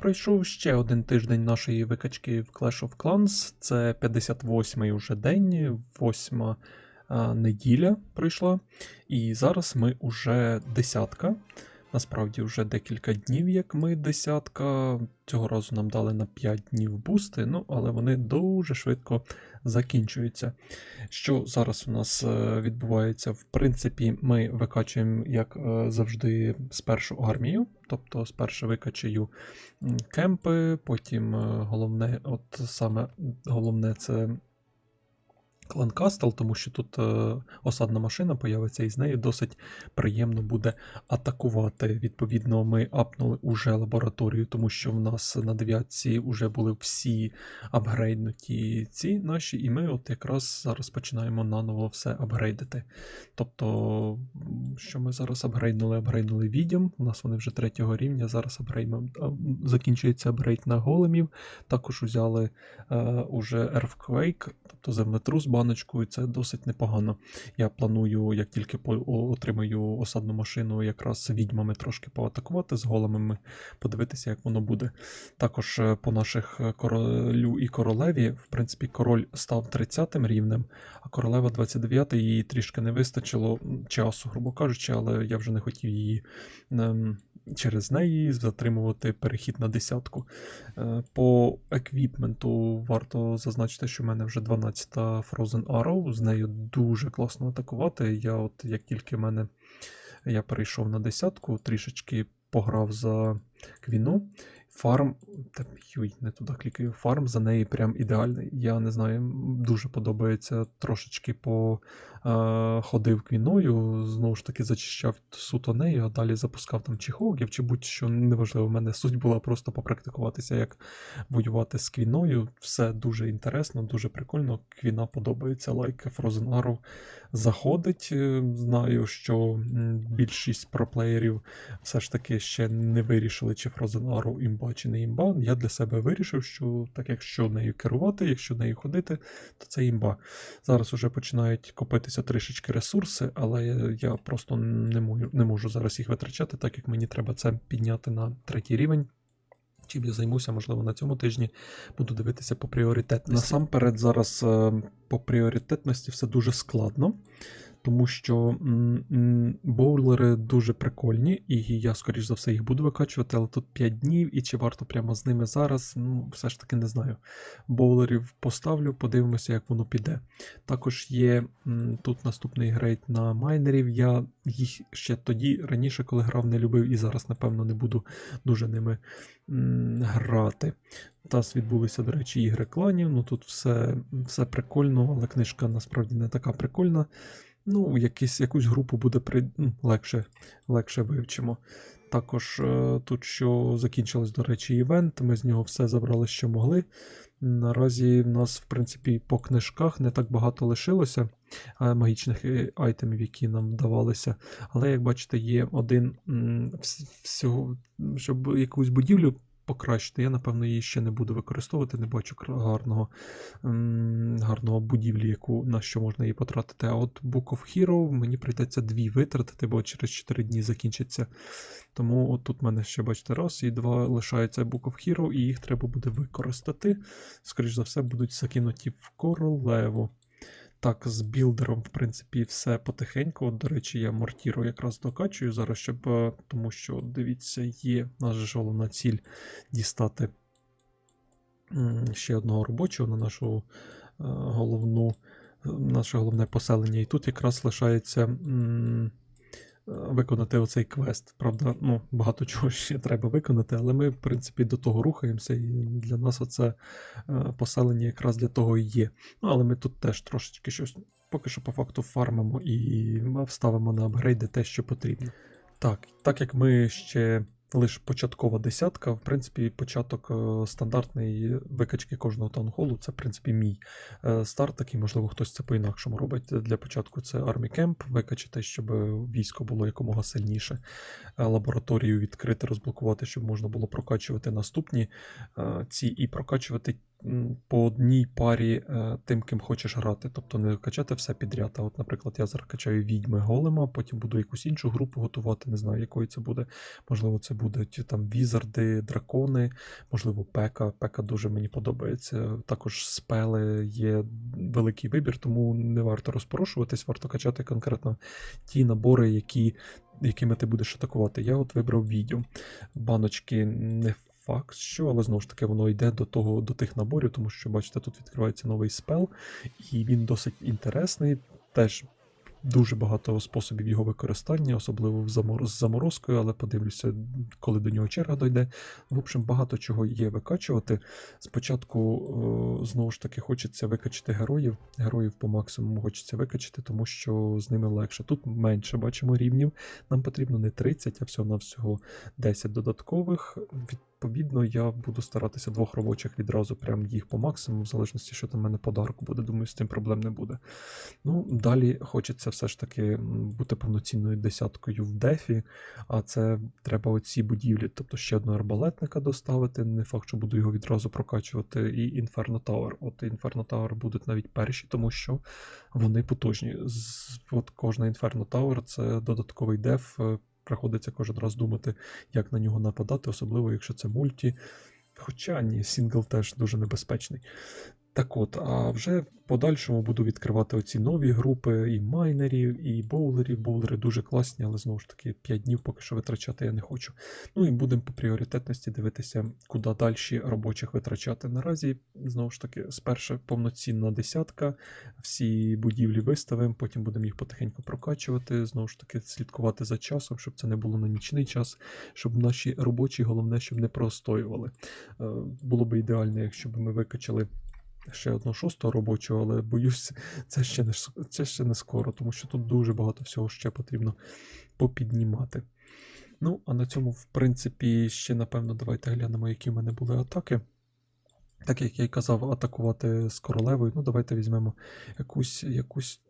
Пройшов ще один тиждень нашої викачки в Clash of Clans. Це 58-й уже день, восьма неділя пройшла. І зараз ми уже десятка. Насправді вже декілька днів, як ми десятка. Цього разу нам дали на 5 днів бусти, ну але вони дуже швидко закінчуються. Що зараз у нас е, відбувається? В принципі, ми викачуємо, як е, завжди, спершу армію, тобто спершу викачаю кемпи, потім е, головне, от саме головне це. Клан Кастел, тому що тут е, осадна машина появиться, і з нею досить приємно буде атакувати. Відповідно, ми апнули уже лабораторію, тому що в нас на дев'ятці вже були всі апгрейднуті ці наші, і ми от якраз зараз починаємо наново все апгрейдити. Тобто, що ми зараз апгрейднули, апгрейднули відьом. У нас вони вже третього рівня. Зараз апгрейдимо, закінчується апгрейд на големів. Також взяли е, уже Earthquake, тобто землетрус баночку, і це досить непогано. Я планую, як тільки отримаю осадну машину, якраз відьмами трошки поатакувати з големами, подивитися, як воно буде. Також е, по наших е, королю і королеві, в принципі, король став 30-м рівнем, а королева 29 їй трішки не вистачило часу, грубо кажучи, але я вже не хотів її. ем, Через неї затримувати перехід на десятку. Е, По еквіпменту варто зазначити, що в мене вже 12-та Frozen Arrow, з нею дуже класно атакувати. Я от як тільки мене я перейшов на десятку, трішечки пограв за квіну. Фарм, та юй, не туди клікаю. Фарм за неї прям ідеальний. Я не знаю, дуже подобається трошечки по е, ходив квіною, знову ж таки зачищав суто нею, а далі запускав там чи чи будь-що неважливо. У мене суть була просто попрактикуватися, як воювати з квіною. Все дуже інтересно, дуже прикольно. Квіна подобається. Лайк Frozen заходить. Е, Знаю, що більшість проплеєрів все ж таки ще не вирішили, чи Frozen Arrow імба, не імба. Я для себе вирішив, що так якщо нею керувати, якщо нею ходити, то це імба. Зараз вже починають копитися трішечки ресурси, але я, я просто не можу, не можу зараз їх витрачати, так як мені треба це підняти на третій рівень. Чим я займуся, можливо, на цьому тижні буду дивитися по пріоритетності. Насамперед, зараз е, по пріоритетності все дуже складно, тому що боулери дуже прикольні, і я, скоріш за все, їх буду викачувати, але тут 5 днів, і чи варто прямо з ними зараз, ну, все ж таки не знаю. Боулерів поставлю, подивимося, як воно піде. Також є тут наступний грейд на майнерів. Я їх ще тоді раніше, коли грав, не любив, і зараз, напевно, не буду дуже ними грати. У нас відбулися, до речі, ігри кланів. Ну тут все, все прикольно, але книжка насправді не така прикольна. Ну, якісь, якусь групу буде при... ну, легше, легше вивчимо. Також е, тут, що закінчилось, до речі, івент, ми з нього все забрали, що могли. Наразі в нас, в принципі, по книжках не так багато лишилося е, магічних айтемів, які нам вдавалися. Але, як бачите, є один всього, щоб якусь будівлю покращити. Я, напевно, її ще не буду використовувати, не бачу гарного, гарного будівлі, яку, на що можна її потратити. А от Book of Hero мені прийдеться дві витратити, бо через 4 дні закінчиться. Тому от тут в мене ще, бачите, раз і два лишається Book of Hero, і їх треба буде використати. Скоріш за все, будуть закинуті в королеву. Так, з білдером, в принципі, все потихеньку. От, до речі, я мортіру якраз докачую зараз, щоб. е, Тому що, дивіться, є наша ж головна ціль дістати ще одного робочого на нашу е, головну, е, наше головне поселення. І тут якраз лишається. Е, Виконати оцей квест. Правда, ну, багато чого ще треба виконати, але ми, в принципі, до того рухаємося, і для нас оце е, поселення якраз для того і є. Ну, але ми тут теж трошечки щось поки що по факту фармимо і вставимо на апгрейди те, що потрібно. Так, так як ми ще лише початкова десятка, в принципі, початок е, стандартної викачки кожного таунхолу, це, в принципі, мій е, старт такий, можливо, хтось це по-інакшому робить. Для початку це армікемп, викачати, щоб військо було якомога сильніше. Е, Лабораторію відкрити, розблокувати, щоб можна було прокачувати наступні ці і прокачувати по одній парі е, тим, ким хочеш грати. Тобто не качати все підряд. А от, наприклад, я зараз качаю відьми голема, потім буду якусь іншу групу готувати, не знаю, якою це буде. Можливо, це будуть там візарди, дракони, можливо, пека. Пека дуже мені подобається. Також спели є великий вибір, тому не варто розпорошуватись, варто качати конкретно ті набори, які, якими ти будеш атакувати. Я от вибрав відьом. Баночки не факт, що, але знову ж таки воно йде до того, до тих наборів, тому що, бачите, тут відкривається новий спел, і він досить інтересний. Теж дуже багато способів його використання, особливо з заморозкою, але подивлюся, коли до нього черга дойде. В общем, багато чого є викачувати. Спочатку, е, знову ж таки, хочеться викачати героїв. Героїв по максимуму хочеться викачати, тому що з ними легше. Тут менше бачимо рівнів. Нам потрібно не 30, а всього-навсього 10 додаткових. Відповідно, я буду старатися двох робочих відразу, прям їх по максимуму, в залежності, що там в мене подарку буде. Думаю, з цим проблем не буде. Ну, далі хочеться все ж таки бути повноцінною десяткою в дефі, а це треба оці будівлі, тобто ще одного арбалетника доставити. Не факт, що буду його відразу прокачувати, і Inferno Tower. От Inferno Tower будуть навіть перші, тому що вони потужні. От кожна Inferno Tower це додатковий деф. Приходиться кожен раз думати, як на нього нападати, особливо якщо це мульті. Хоча ні, сінгл теж дуже небезпечний. Так от, а вже в подальшому буду відкривати оці нові групи і майнерів, і боулерів. Боулери дуже класні, але знову ж таки 5 днів поки що витрачати я не хочу. Ну і будемо по пріоритетності дивитися, куди далі робочих витрачати. Наразі, знову ж таки, спершу повноцінна десятка, всі будівлі виставимо, потім будемо їх потихеньку прокачувати. Знову ж таки, слідкувати за часом, щоб це не було на нічний час, щоб наші робочі, головне, щоб не простоювали. Е, Було би ідеально, якщо б ми викачали ще одного шостого робочого, але боюсь, це ще не, це ще не скоро, тому що тут дуже багато всього ще потрібно попіднімати. Ну, а на цьому, в принципі, ще напевно давайте глянемо, які в мене були атаки. Так як я й казав, атакувати з королевою. Ну, давайте візьмемо якусь, якусь,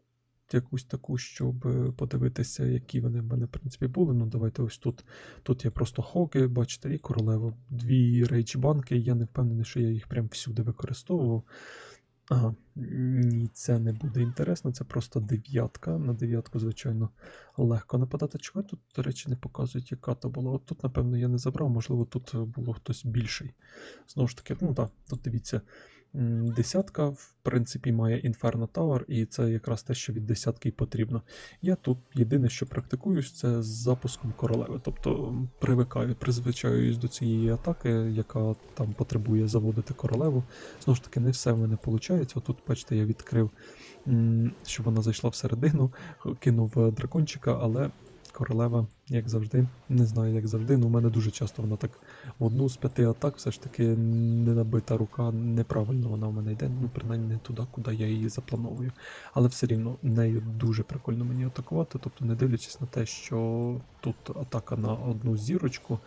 якусь таку, щоб е, подивитися, які вони в мене, в принципі, були. Ну, давайте ось тут. Тут є просто хоки, бачите, і королева. Дві рейдж-банки. Я не впевнений, що я їх прям всюди використовував. Ага, ні, це не буде інтересно, це просто дев'ятка. На дев'ятку, звичайно, легко нападати. Чого тут, до речі, не показують, яка то була. От тут, напевно, я не забрав, можливо, тут було хтось більший. Знову ж таки, ну так, тут дивіться. Десятка, в принципі, має Inferno Tower, і це якраз те, що від десятки й потрібно. Я тут єдине, що практикуюсь, це з запуском королеви. Тобто привикаю, призвичаюсь до цієї атаки, яка там потребує заводити королеву. Знову ж таки, не все в мене виходить. Отут, бачите, я відкрив, щоб вона зайшла всередину, кинув е, дракончика, але королева, як завжди, не знаю, як завжди. Ну, у мене дуже часто вона так в одну з п'яти атак все ж таки не набита рука, неправильно вона в мене йде, ну, принаймні не туди, куди я її заплановую. Але все рівно нею дуже прикольно мені атакувати. Тобто, не дивлячись на те, що тут атака на одну зірочку,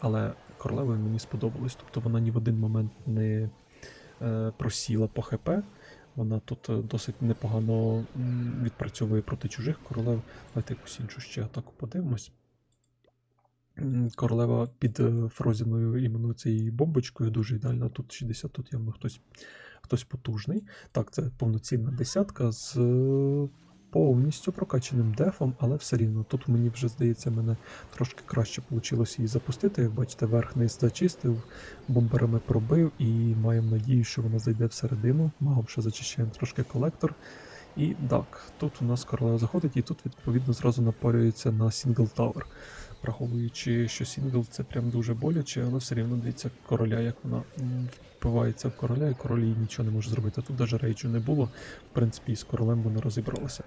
але королевою мені сподобалось. Тобто вона ні в один момент не е, просіла по ХП. Вона тут е, досить непогано відпрацьовує проти чужих королев. Давайте якусь іншу ще атаку подивимось. Королева під е, Фрозіною іменно цією бомбочкою дуже ідеально. Тут 60, тут явно хтось, хтось потужний. Так, це повноцінна десятка з е, повністю прокачаним дефом, але все рівно. Тут мені вже здається, мене трошки краще вийшло її запустити. Як бачите, верх низ зачистив, бомберами пробив і маємо надію, що вона зайде всередину. Магом ще зачищаємо трошки колектор. І так, тут у нас королева заходить, і тут відповідно зразу напарюється на Сінгл Tower. Враховуючи, що Сінгл це прям дуже боляче, але все рівно дивіться короля, як вона впивається в короля, і король їй нічого не може зробити. Тут навіть рейджу не було. В принципі, і з королем вона розібралася.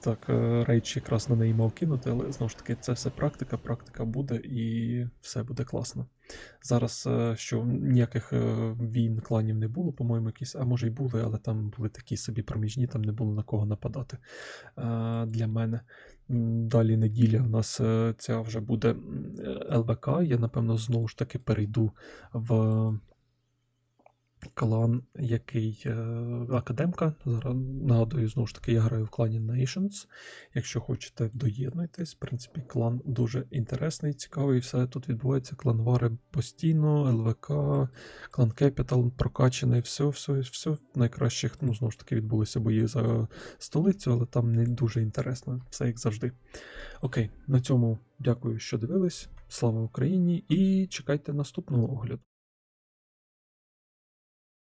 Так, е, рейдж якраз на неї мав кинути, але знову ж таки, це все практика, практика буде і все буде класно. Зараз е, що ніяких е, війн кланів не було, по-моєму, якісь, а може й були, але там були такі собі проміжні, там не було на кого нападати для мене. Далі неділя у нас е, ця вже буде е, ЛВК. Я, напевно, знову ж таки перейду в клан, який е, академка. Зараз нагадую, знову ж таки, я граю в клані Nations. Якщо хочете, доєднуйтесь. В принципі, клан дуже інтересний, цікавий. Все тут відбувається. Кланвари постійно, ЛВК, клан Capital прокачаний, все, все, все. Найкращих, ну, знову ж таки, відбулися бої за столицю, але там не дуже інтересно, все як завжди. Окей, на цьому дякую, що дивились. Слава Україні! І чекайте наступного огляду.